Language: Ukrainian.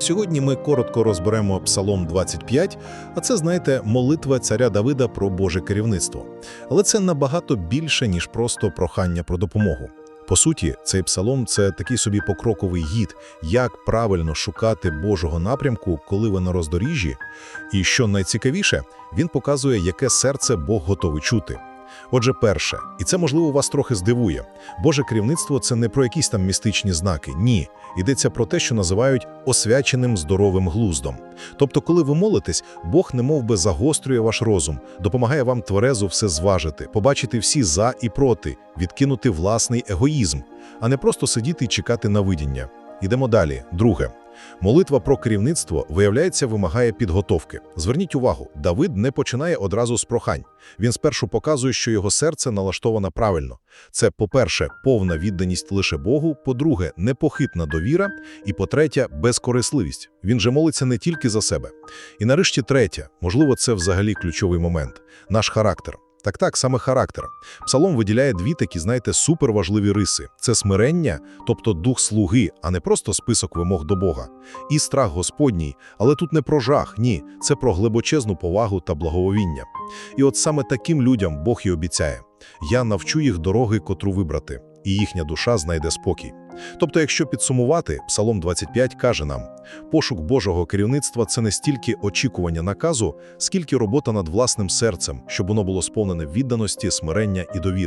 Сьогодні ми коротко розберемо Псалом 25, а це, знаєте, молитва царя Давида про Боже керівництво. Але це набагато більше, ніж просто прохання про допомогу. По суті, цей псалом – це такий собі покроковий гід, як правильно шукати Божого напрямку, коли ви на роздоріжжі. І що найцікавіше, він показує, яке серце Бог готовий чути. Отже, перше, і це, можливо, вас трохи здивує, Боже керівництво – це не про якісь там містичні знаки, ні. Йдеться про те, що називають освяченим здоровим глуздом. Тобто, коли ви молитесь, Бог немов би загострює ваш розум, допомагає вам тверезо все зважити, побачити всі «за» і «проти», відкинути власний егоїзм, а не просто сидіти і чекати на видіння. Ідемо далі. Друге. Молитва про керівництво, виявляється, вимагає підготовки. Зверніть увагу, Давид не починає одразу з прохань. Він спершу показує, що його серце налаштовано правильно. Це, по-перше, повна відданість лише Богу, по-друге, непохитна довіра, і по-третє, безкорисливість. Він же молиться не тільки за себе. І нарешті третє, можливо, це взагалі ключовий момент – наш характер. Так-так, саме характер. Псалом виділяє дві такі, знаєте, суперважливі риси. Це смирення, тобто дух слуги, а не просто список вимог до Бога. І страх Господній, але тут не про жах, ні, це про глибочезну повагу та благовіння. І от саме таким людям Бог і обіцяє. Я навчу їх дороги, котру вибрати, і їхня душа знайде спокій. Тобто, якщо підсумувати, Псалом 25 каже нам, пошук Божого керівництва – це не стільки очікування наказу, скільки робота над власним серцем, щоб воно було сповнене відданості, смирення і довіри.